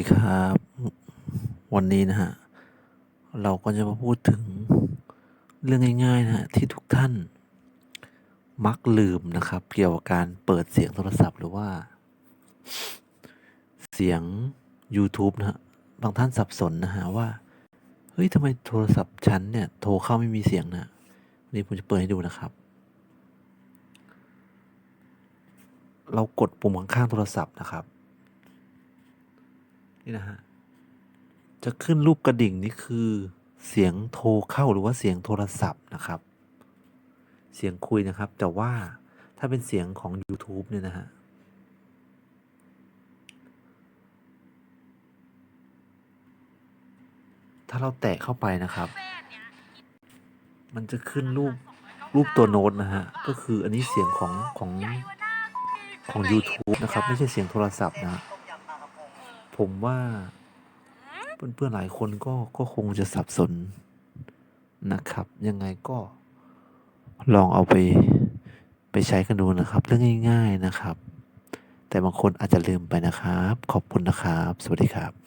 ดีครับ วันนี้นะฮะ เราก็จะมาพูดถึงเรื่องง่ายๆนะฮะที่ทุกท่าน มักลืมนะครับ เกี่ยวกับการเปิดเสียงโทรศัพท์หรือว่า เสียง YouTube นะฮะ บางท่านสับสนนะฮะว่า เฮ้ยทำไมโทรศัพท์ฉันเนี่ย โทรเข้าไม่มีเสียงนะวันนี้ผมจะเปิดให้ดูนะครับ เรากดปุ่มข้างๆโทรศัพท์นะครับ นี่นะฮะ จะขึ้นรูปกระดิ่งนี่คือเสียงโทรเข้าหรือว่าเสียงโทรศัพท์นะครับ เสียงคุยนะครับ แต่ว่าถ้าเป็นเสียงของ YouTube เนี่ยนะฮะถ้าเราแตะเข้าไปนะครับ มันจะขึ้นรูปรูปตัวโน้ตนะฮะ ก็คืออันนี้เสียงของของของ YouTube นะครับ ไม่ใช่เสียงโทรศัพท์นะ ผมว่าเพื่อนๆหลายคนก็ก็คงจะสับสนนะครับ ยังไงก็ลองเอาไปไปใช้กันดูนะครับ เรื่องง่าย ๆนะครับ แต่บางคนอาจจะลืมไปนะครับ ขอบคุณนะครับ สวัสดีครับ